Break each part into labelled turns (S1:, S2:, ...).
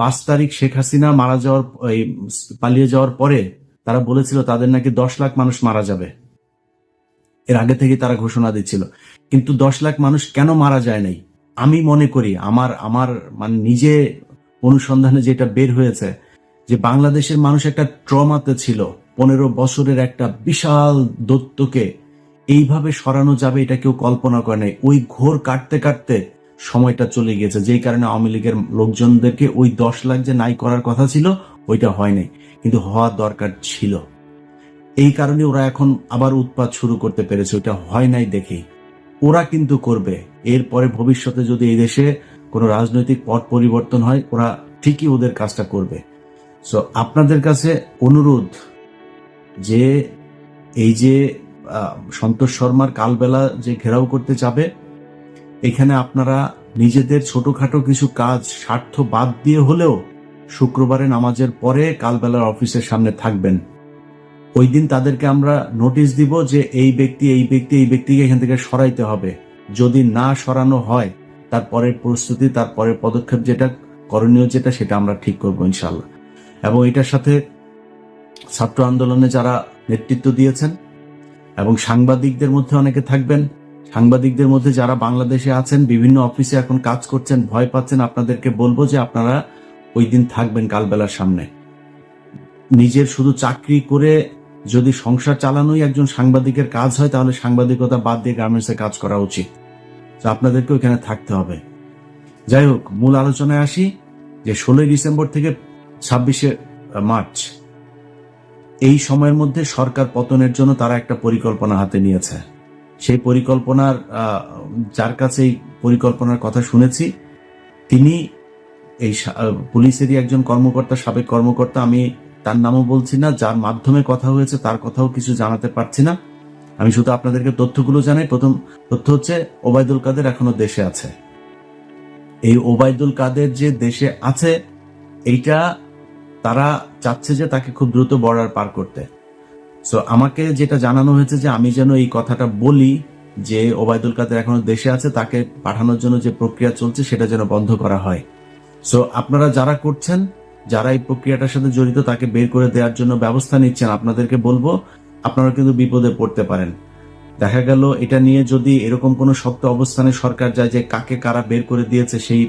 S1: পাঁচ তারিখ শেখ হাসিনা মারা যাওয়ার এই পালিয়ে যাওয়ার পরে তারা বলেছিল, তাদের নাকি দশ লাখ মানুষ মারা যাবে। এর আগে থেকে তারা ঘোষণা দিচ্ছিল। কিন্তু দশ লাখ মানুষ কেন মারা যায় নাই? আমি মনে করি, আমার আমার মানে নিজে অনুসন্ধানে যেটা বের হয়েছে, যে বাংলাদেশের মানুষ একটা ট্রমাতে ছিল। পনেরো বছরের একটা বিশাল দত্তকে এইভাবে সরানো যাবে, এটা কেউ কল্পনা করে নাই। ওই ঘোর কাটতে কাটতে সময়টা চলে গিয়েছে। যেই কারণে আওয়ামী লীগের লোকজনদেরকে ওই দশ লাখ যে নাই করার কথা ছিল, ওইটা হয় নাই। কিন্তু হওয়া দরকার ছিল। এই কারণে ওরা এখন আবার উৎপাত শুরু করতে পেরেছে। ওইটা হয় নাই দেখেই ওরা কিন্তু করবে। এরপরে ভবিষ্যতে যদি এই দেশে কোনো রাজনৈতিক পট পরিবর্তন হয়, ওরা ঠিকই ওদের কাজটা করবে। সো আপনাদের কাছে অনুরোধ যে এই যে সন্তোষ শর্মার কালবেলা যে ঘেরাও করতে যাবে এখানে আপনারা নিজেদের ছোটখাটো কিছু কাজ স্বার্থ বাদ দিয়ে হলেও শুক্রবারে নামাজের পরে কালবেলার অফিসের সামনে থাকবেন। ওই দিন তাদেরকে আমরা নোটিশ দিব যে এই ব্যক্তি এই ব্যক্তি, এই ব্যক্তিকে এখান থেকে সরাইতে হবে। যদি না সরানো হয় তারপরের প্রস্তুতি তারপরের পদক্ষেপ যেটা করণীয় যেটা, সেটা আমরা ঠিক করব ইনশাল্লাহ এবং এটার সাথে ছাত্র আন্দোলনে যারা নেতৃত্ব দিয়েছেন এবং সাংবাদিকদের মধ্যে অনেকে থাকবেন সাংবাদিকদের মধ্যে যারা বাংলাদেশে আছেন, বিভিন্ন অফিসে এখন কাজ করছেন, ভয় পাচ্ছেন, আপনাদেরকে বলব যে আপনারা ওই দিন থাকবেন কালবেলার সামনে। নিজের শুধু চাকরি করে যদি সংসার চালানোই একজন সাংবাদিকের কাজ হয়, তাহলে সাংবাদিকতা বাদ দিয়ে গার্মেন্টসে কাজ করা উচিত। তো আপনাদেরকে ওইখানে থাকতে হবে। যাই হোক, মূল আলোচনায় আসি যে ষোলোই ডিসেম্বর থেকে ছাব্বিশে মার্চ, এই সময়ের মধ্যে সরকার পতনের জন্য তারা একটা পরিকল্পনা হাতে নিয়েছে। সেই পরিকল্পনার যার কাছে এই পরিকল্পনার কথা শুনেছি, তিনি এই পুলিশেরই একজন কর্মকর্তা, সাবেক কর্মকর্তা, আমি তার নামও বলছি না, যার মাধ্যমে কথা হয়েছে তার কথাও কিছু জানাতে পারছি না। আমি শুধু আপনাদেরকে তথ্যগুলো জানাই। প্রথম তথ্য হচ্ছে, ওবায়দুল কাদের এখনও দেশে আছে। এই ওবায়দুল কাদের যে দেশে আছে, এইটা তারা চাচ্ছে যে তাকে খুব দ্রুত বর্ডার পার করতে। সো আমাকে যেটা জানানো হয়েছে যে আমি যেন এই কথাটা বলি যে ওবায়দুল কাদের এখনও দেশে আছে, তাকে পাঠানোর জন্য যে প্রক্রিয়া চলছে সেটা যেন বন্ধ করা হয়। সো আপনারা যারা করছেন, যারা এই প্রক্রিয়াটার সাথে জড়িত, তাকে বের করে দেওয়ার জন্য ব্যবস্থা নিচ্ছেন, আপনাদেরকে বলব, আপনারা কিন্তু বিপদে পড়তে পারেন। দেখা গেল, এটা নিয়ে যদি এরকম কোনো শক্ত অবস্থানে সরকার যায় যে কাকে কারা বের করে দিয়েছে, সেই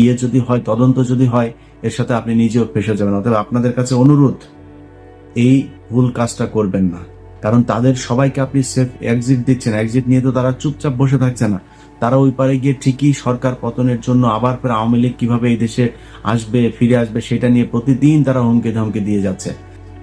S1: ইয়ে যদি হয়, তদন্ত যদি হয়, এর সাথে আপনি নিজেও ফেসে যাবেন। অতএব আপনাদের কাছে অনুরোধ এই ভুল কাজটা করবেন না। কারণ তাদের সবাইকে আপনি সেফ এক্সিট দিচ্ছেন। এক্সিট নিয়ে তো তারা চুপচাপ বসে থাকছে না। তারা ওই পারে গিয়ে ঠিকই সরকার পতনের জন্য আবার ফের আওয়ামী লীগ কীভাবে এই দেশে আসবে, ফিরে আসবে সেটা নিয়ে প্রতিদিন তারা হুমকি ধমকি দিয়ে যাচ্ছে।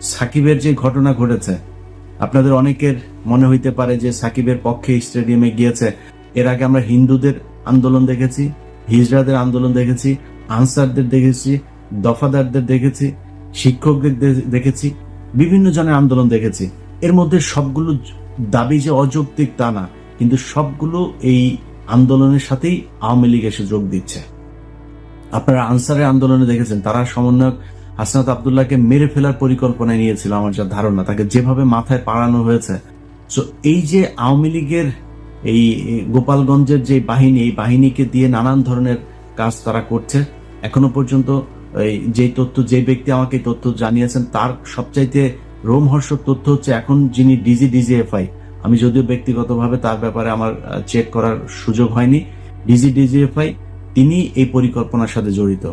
S1: সাকিবের যে ঘটনা ঘটেছে, আপনাদের অনেকের মনে হইতে পারে যে সাকিবের পক্ষে স্টেডিয়ামে গিয়েছে। এর আগে আমরা হিন্দুদের আন্দোলন দেখেছি, হিজড়াদের আন্দোলন দেখেছি, আনসারদের দেখেছি, দফাদারদের দেখেছি, শিক্ষকদের দেখেছি। বিভিন্ন জনের আন্দোলন দেখেছি। এর মধ্যে সবগুলো দাবি যে অযৌক্তিক তা না, কিন্তু সবগুলো এই আন্দোলনের সাথেই আওয়ামী লীগ এসে যোগ দিচ্ছে। আপনারা আনসারের আন্দোলনে দেখেছেন, তারা সমন্বয়ক হাসনাত আবদুল্লাহকে মেরে ফেলার পরিকল্পনায় নিয়েছিল, আমার যা ধারণা। তাকে যেভাবে মাথায় পাড়ানো হয়েছে। তো এই যে আওয়ামী লীগের এই গোপালগঞ্জের যে বাহিনী, এই বাহিনীকে দিয়ে নানান ধরনের কাজ তারা করছে, এখনও পর্যন্ত এই যে তথ্য, যে ব্যক্তি আমাকে তথ্য জানিয়েছেন, তার সবচাইতে রোমহর্ষক তথ্য হচ্ছে এখন যিনি ডিজি ডিজিএফআই আমি যদিও ব্যক্তিগতভাবে তার ব্যাপারে আমার চেক করার সুযোগ হয়নি। ডিজি ডিজিএফআই তিনি এই পরিকল্পনার সাথে জড়িত।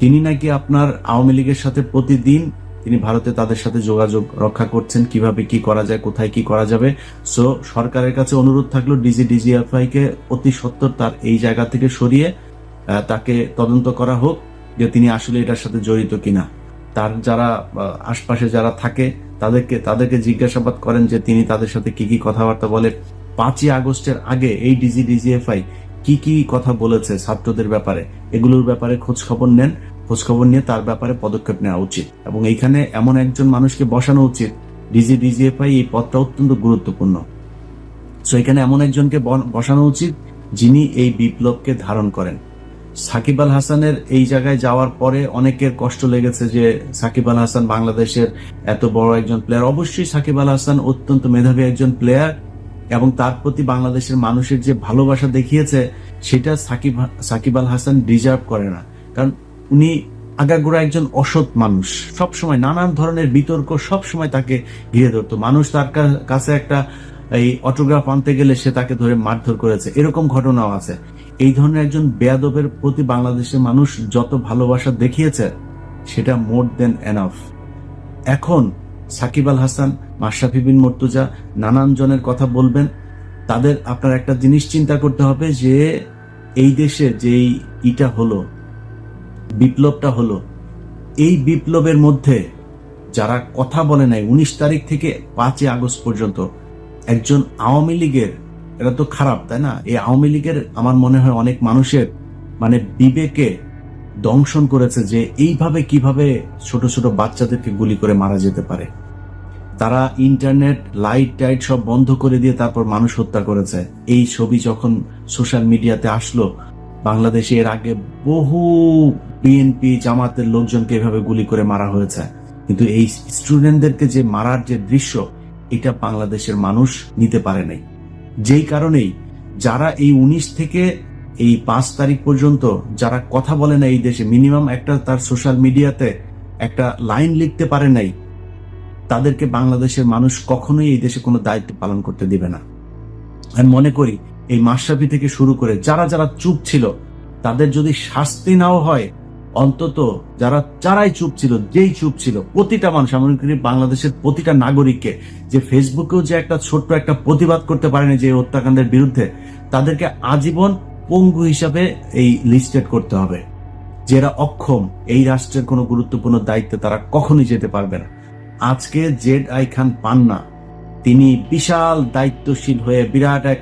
S1: তিনি নাকি আপনার আওয়ামী লীগের সাথে প্রতিদিন তিনি ভারতে তাদের সাথে যোগাযোগ রক্ষা করছেন, কীভাবে কি করা যায়, কোথায় কি করা যাবে। সো সরকারের কাছে অনুরোধ থাকল ডিজি ডিজিএফআই কে অতি সত্তর তার এই জায়গা থেকে সরিয়ে তাকে তদন্ত করা হোক। যে তিনি আসলে এটার সাথে জড়িত কিনা। তার যারা আশপাশে যারা থাকে, তাদেরকে তাদেরকে জিজ্ঞাসাবাদ করেন যে তিনি তাদের সাথে কি কি কথাবার্তা বলে পাঁচই আগস্টের আগে এই ডিজি, ডিজিএফআই কি কি কথা বলেছে ছাত্রদের ব্যাপারে, এগুলোর ব্যাপারে খোঁজ খবর নেন। খোঁজ খবর নিয়ে তার ব্যাপারে পদক্ষেপ নেওয়া উচিত। এবং এইখানে এমন একজন মানুষকে বসানো উচিত, ডিজি, ডিজিএফআই এই পদটা অত্যন্ত গুরুত্বপূর্ণ। সো এখানে এমন একজনকে বসানো উচিত যিনি এই বিপ্লবকে ধারণ করেন। সাকিব আল হাসানের এই জায়গায় যাওয়ার পরে অনেকের কষ্ট লেগেছে যে সাকিব আল হাসান বাংলাদেশের এত বড় একজন প্লেয়ার অবশ্যই সাকিব আল হাসান অত্যন্ত মেধাবী একজন প্লেয়ার এবং তার প্রতি বাংলাদেশের মানুষের যে ভালোবাসা দেখিয়েছে, সেটা সাকিব সাকিব আল হাসান ডিজার্ভ করে না। কারণ উনি আগাগোড়া একজন অসৎ মানুষ। সব সময় নানান ধরনের বিতর্ক সব সময় তাকে ঘিরে ধরতো। মানুষ তার কাছে একটা এই অটোগ্রাফ আনতে গেলে সে তাকে ধরে মারধর করেছে। এরকম ঘটনাও আছে। এই ধরনের একজন বেয়াদবের প্রতি বাংলাদেশের মানুষ যত ভালোবাসা দেখিয়েছে, সেটা মোর দেন এনাফ। এখন সাকিব আল হাসান, মাশরাফি বিন মর্তুজা নানান জনের কথা বলবেন। তাদের আপনার একটা জিনিস চিন্তা করতে হবে যে, এই দেশে যেই ইটা হলো, বিপ্লবটা হলো, এই বিপ্লবের মধ্যে যারা কথা বলে নাই, উনিশ তারিখ থেকে পাঁচই আগস্ট পর্যন্ত একজন আওয়ামী লীগের এটা তো খারাপ, তাই না? এই আওয়ামী লীগের আমার মনে হয় অনেক মানুষের মানে বিবেকে দংশন করেছে যে এইভাবে কীভাবে ছোট ছোট বাচ্চাদেরকে গুলি করে মারা যেতে পারে। তারা ইন্টারনেট, লাইট টাইট সব বন্ধ করে দিয়ে তারপর মানুষ হত্যা করেছে। এই ছবি যখন সোশ্যাল মিডিয়াতে আসলো, বাংলাদেশে এর আগে বহু বিএনপি জামাতের লোকজনকে এভাবে গুলি করে মারা হয়েছে। কিন্তু এই স্টুডেন্টদেরকে যে মারার যে দৃশ্য, এটা বাংলাদেশের মানুষ নিতে পারে নাই। যেই কারণেই যারা এই উনিশ থেকে এই পাঁচ তারিখ পর্যন্ত যারা কথা বলে না এই দেশে, মিনিমাম একটা তার সোশ্যাল মিডিয়াতে একটা লাইন লিখতে পারে নাই, তাদেরকে বাংলাদেশের মানুষ কখনোই এই দেশে কোনো দায়িত্ব পালন করতে দিবে না। আমি মনে করি এই মাশরাফি থেকে শুরু করে যারা যারা চুপ ছিল, তাদের যদি শাস্তি নাও হয় অন্তত যারা যারাই চুপ ছিল, যেই চুপ ছিল, প্রতিটা মানুষ আমি মনে করি বাংলাদেশের প্রতিটা নাগরিককে, যে ফেসবুকেও যে একটা ছোট্ট একটা প্রতিবাদ করতে পারেনি যে হত্যাকাণ্ডের বিরুদ্ধে, তাদেরকে আজীবন পঙ্গু হিসাবে এই লিস্টেড করতে হবে। যারা অক্ষম, এই রাষ্ট্রের কোনো গুরুত্বপূর্ণ দায়িত্বে তারা কখনোই যেতে পারবে না। আজকে জেড আই খান পান্না, তিনি বিশাল দায়িত্বশীল হয়ে বিরাট এক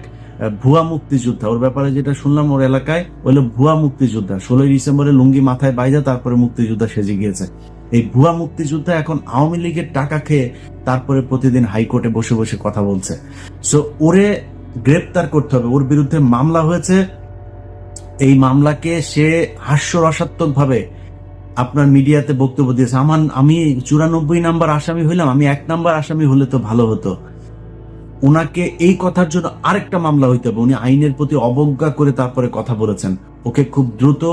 S1: ভুয়া মুক্তিযোদ্ধা। ওর ব্যাপারে যেটা শুনলাম ওর এলাকায় হলো ভুয়া মুক্তিযোদ্ধা। ষোলোই ডিসেম্বরে লুঙ্গি মাথায় বাইজা তারপরে মুক্তিযোদ্ধা সেজে গিয়েছে। এই ভুয়া মুক্তিযোদ্ধা এখন আওয়ামী লীগের টাকা খেয়ে তারপরে প্রতিদিন হাইকোর্টে বসে বসে কথা বলছে। সো ওরে গ্রেপ্তার করতে হবে। ওর বিরুদ্ধে মামলা হয়েছে। এই মামলাকে সে হাস্যরসাত্মক ভাবে আপনার মিডিয়াতে বক্তব্য দিয়েছে। আমার, আমি চুরানব্বই নাম্বার আসামি হইলাম। আমি এক নাম্বার আসামি হলে তো ভালো হতো। ওনাকে এই কথার জন্য আরেকটা মামলা হইতে হবে। উনি আইনের প্রতি অবজ্ঞা করে তারপরে কথা বলেছেন। ওকে খুব দ্রুত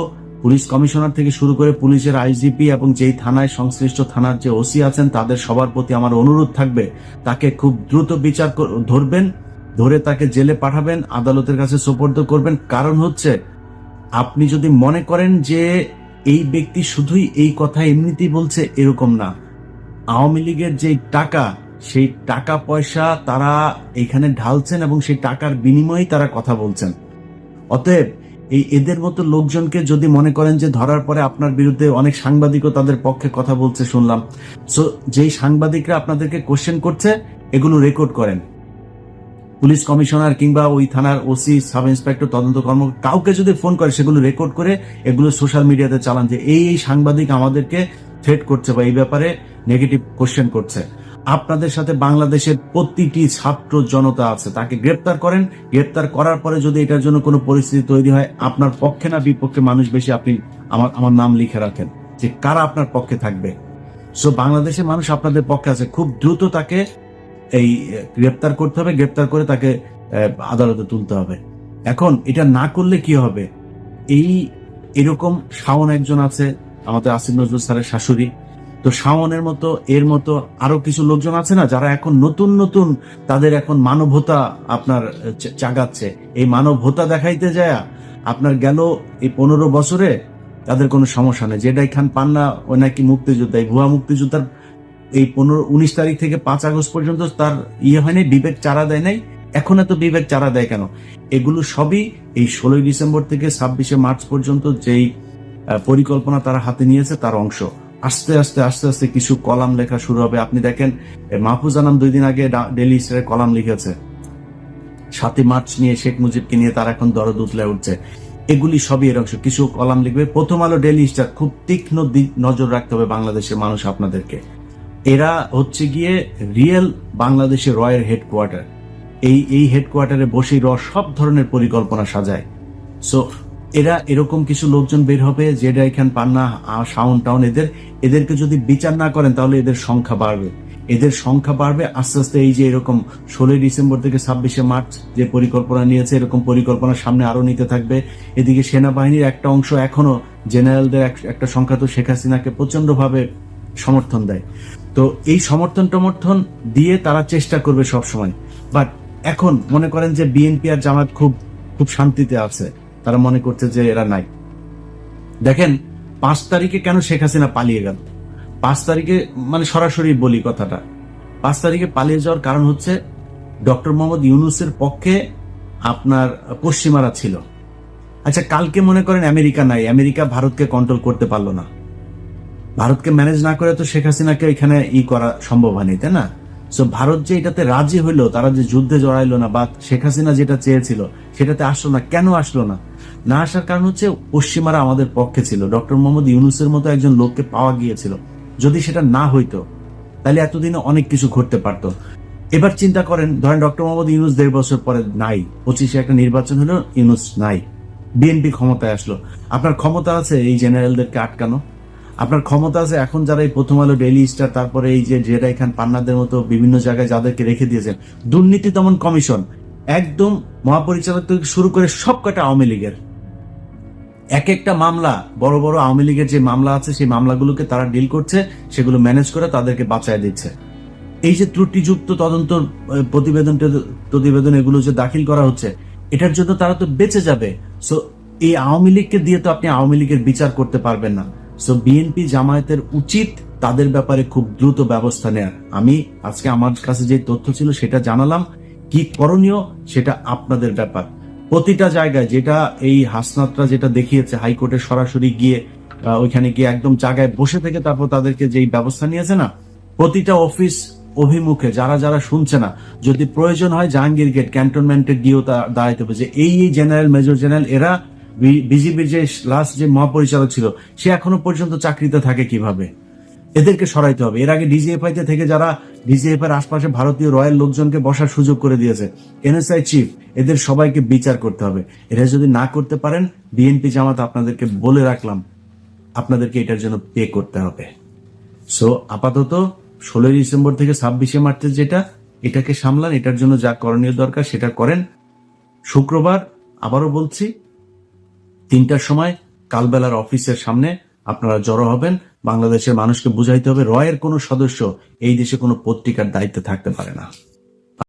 S1: পুলিশ কমিশনার থেকে শুরু করে পুলিশের আইজিপি এবং যেই থানায় সংশ্লিষ্ট থানার যে ওসি আছেন, তাদের সবার প্রতি আমার অনুরোধ থাকবে, তাকে খুব দ্রুত বিচার ধরবেন, ধরে তাকে জেলে পাঠাবেন, আদালতের কাছে সোপর্দ করবেন। কারণ হচ্ছে, আপনি যদি মনে করেন যে এই ব্যক্তি শুধুই এই কথা এমনিতেই বলছে, এরকম না। আওয়ামী লীগের যে টাকা সেই টাকা পয়সা তারা এখানে ঢালছেন এবং সেই টাকার বিনিময়ে তারা কথা বলছেন। অতএব এই এদের মতো লোকজনকে যদি মনে করেন যে ধরার পরে আপনার বিরুদ্ধে অনেক সাংবাদিকও তাদের পক্ষে কথা বলছে, শুনলাম। সো যেই সাংবাদিকরা আপনাদেরকে কোশ্চেন করছে, এগুলো রেকর্ড করেন। পুলিশ কমিশনার কিংবা ওই থানার ওসি সাব ইন্সপেক্টর, তদন্ত কর্ম, কাউকে যদি ফোন করে, সেগুলো রেকর্ড করে, এগুলো সোশ্যাল মিডিয়াতে চালান যে এই এই সাংবাদিক আমাদেরকে থ্রেট করছে বা এই ব্যাপারে নেগেটিভ কোশ্চেন করছে। আপনাদের সাথে বাংলাদেশের প্রতিটি ছাত্র জনতা আছে, তাকে গ্রেপ্তার করেন। গ্রেপ্তার করার পরে যদি এটার জন্য কোনো পরিস্থিতি তৈরি হয়, আপনার পক্ষে না, বিপক্ষে মানুষ বেশি, আপনি আমার আমার নাম লিখে রাখেন যে কারা আপনার পক্ষে থাকবে। সো বাংলাদেশের মানুষ আপনাদের পক্ষে আছে। খুব দ্রুত তাকে এই, গ্রেপ্তার করতে হবে। গ্রেপ্তার করে তাকে আদালতে তুলতে হবে। এখন এটা না করলে কি হবে? এই, এরকম শাওন একজন আছে, আমাদের আসিফ নজরুল স্যারের শাশুড়ি। তো শাওনের মতো, এর মতো আরও কিছু লোকজন আছে না যারা এখন নতুন নতুন তাদের এখন মানবতা আপনার চাগাচ্ছে। এই মানবতা দেখাইতে যায় আপনার গেল এই পনেরো বছরে তাদের কোনো সমস্যা নেই। যেটাই খান পান্না ও নাকি মুক্তিযোদ্ধা। এই ভুয়া মুক্তিযোদ্ধার এই পনেরো, উনিশ তারিখ থেকে পাঁচ আগস্ট পর্যন্ত তার ইয়ে হয়নি, বিবেক চারা দেয় নাই। এখন এত বিবেক চারা দেয় কেন? এগুলো সবই এই ষোলোই ডিসেম্বর থেকে ছাব্বিশে মার্চ পর্যন্ত যেই পরিকল্পনা তারা হাতে নিয়েছে, তার অংশ। আস্তে আস্তে আস্তে আস্তে কিছু কলাম লেখা শুরু হবে। আপনি দেখেন মাহফুজ আনাম দুই দিন আগে ডেলি স্টারে কলাম লিখেছে। সাতই মার্চ নিয়ে শেখ মুজিবকে নিয়ে তারা এখন দরদ উতলে উঠছে। এগুলি সবই এর অংশ। কিছু কলাম লিখবে। প্রথম আলো ডেলি স্টার খুব তীক্ষ্ণ নজর রাখতে হবে বাংলাদেশের মানুষ আপনাদেরকে। এরা হচ্ছে গিয়ে রিয়েল বাংলাদেশের রয়ের হেডকোয়ার্টার। এই এই হেডকোয়ার্টারে বসেই র সব ধরনের পরিকল্পনা সাজায়। সো এরা এরকম কিছু লোকজন বের হবে যেটা এখান পান্না শাওন টাউন এদের, এদেরকে যদি বিচার না করেন তাহলে এদের সংখ্যা বাড়বে। এদের সংখ্যা বাড়বে আস্তে আস্তে এই যে এরকম ষোলোই ডিসেম্বর থেকে ছাব্বিশে মার্চ যে পরিকল্পনা নিয়েছে, এরকম পরিকল্পনা সামনে আরও নিতে থাকবে। এদিকে সেনাবাহিনীর একটা অংশ এখনও জেনারেলদের এক- একটা সংখ্যা তো শেখ হাসিনাকে প্রচন্ডভাবে সমর্থন দেয়। তো এই সমর্থন টমর্থন দিয়ে তারা চেষ্টা করবে সব সময় বাট এখন মনে করেন যে বিএনপি আর জামাত খুব খুব শান্তিতে আছে। তারা মনে করছে যে এরা নাই। দেখেন, পাঁচ তারিখে কেন শেখ হাসিনা পালিয়ে গেল? পাঁচ তারিখে মানে সরাসরি বলি কথাটা। পাঁচ তারিখে পালিয়ে যাওয়ার কারণ হচ্ছে ডক্টর মোহাম্মদ ইউনুসের পক্ষে আপনার পশ্চিমারা ছিল। আচ্ছা কালকে মনে করেন আমেরিকা নাই। আমেরিকা ভারতকে কন্ট্রোল করতে পারল না। ভারতকে ম্যানেজ না করে তো শেখ হাসিনাকে এখানে ই করা সম্ভব হয়নি, তাই না? সো ভারত যে এটাতে রাজি হইল, তারা যে যুদ্ধে জড়াইলো না বা শেখ হাসিনা যেটা চেয়েছিল, সেটাতে আসলো না। কেন আসলো না? না আসার কারণ হচ্ছে পশ্চিমারা আমাদের পক্ষে ছিল। ডক্টর মোহাম্মদ ইউনুসের মতো একজন লোককে পাওয়া গিয়েছিল। যদি সেটা না হইতো, তাহলে এতদিনে অনেক কিছু ঘটতে পারতো। এবার চিন্তা করেন, ধরেন ডক্টর মোহাম্মদ ইউনুস দেড় বছর পরে নাই, পঁচিশে একটা নির্বাচন হলো, ইউনুস নাই। বিএনপি ক্ষমতায় আসলো। আপনার ক্ষমতা আছে এই জেনারেলদেরকে আটকানো। আপনার ক্ষমতা আছে এখন যারা এই প্রথম আলো ডেইলি স্টার, তারপরে এই যে জেরাই খান পান্নাদের মতো বিভিন্ন জায়গায় যাদেরকে রেখে দিয়েছেন। দুর্নীতি দমন কমিশন, একদম মহাপরিচালক থেকে শুরু করে সব কটা আওয়ামী লীগের। এক একটা মামলা, বড় বড় আওয়ামী লীগের যে মামলা আছে, সেই মামলাগুলোকে তারা ডিল করছে, সেগুলো ম্যানেজ করে তাদেরকে বাঁচায় দিচ্ছে। এই যে ত্রুটিযুক্ত তদন্ত প্রতিবেদন প্রতিবেদন এগুলো যে দাখিল করা হচ্ছে, এটার জন্য তারা তো বেঁচে যাবে। সো এই আওয়ামী লীগকে দিয়ে তো আপনি আওয়ামী লীগের বিচার করতে পারবেন না। সো বিএনপি জামায়াতের উচিত তাদের ব্যাপারে খুব দ্রুত ব্যবস্থা নেয়ার। আমি আজকে আমার কাছে যে তথ্য ছিল সেটা জানালাম। কি করণীয় সেটা আপনাদের ব্যাপার। প্রতিটা জায়গায় যেটা এই হাসনাতরা যেটা দেখিয়েছে হাইকোর্টে সরাসরি গিয়ে ওইখানে গিয়ে একদম জায়গায় বসে থেকে তারপর তাদেরকে যেই ব্যবস্থা নিয়েছে না, প্রতিটা অফিস অভিমুখে যারা যারা শুনছে না, যদি প্রয়োজন হয় জাহাঙ্গীর গেট ক্যান্টনমেন্টে গিয়েও দাঁড়াইতে হবে। যে এই এই জেনারেল, মেজর জেনারেল, এরা বিজিবির যে লাস্ট যে মহাপরিচালক ছিল, সে এখনও পর্যন্ত চাকরিতে থাকে কীভাবে? এদেরকে সরাইতে হবে। এর আগে ডিজিএফআই তে থেকে যারা ডিজিএফ এর আশপাশে ভারতীয় রয়্যাল লোকজনকে বসার সুযোগ করে দিয়েছে, এনএসআই চিফ, এদের সবাইকে বিচার করতে হবে। এরা যদি না করতে পারেন, বিএনপি জামাত আপনাদেরকে বলে রাখলাম, আপনাদেরকে এটার জন্য পে করতে হবে। সো আপাতত ষোলোই ডিসেম্বর থেকে ছাব্বিশে মার্চের যেটা, এটাকে সামলান, এটার জন্য যা করণীয় দরকার সেটা করেন। শুক্রবার আবারও বলছি, তিনটার সময় কালবেলার অফিসের সামনে আপনারা জড়ো হবেন। বাংলাদেশের মানুষকে বুঝাইতে হবে, রয়ের কোনো সদস্য এই দেশে কোনো পত্রিকার দায়িত্বে থাকতে পারে না।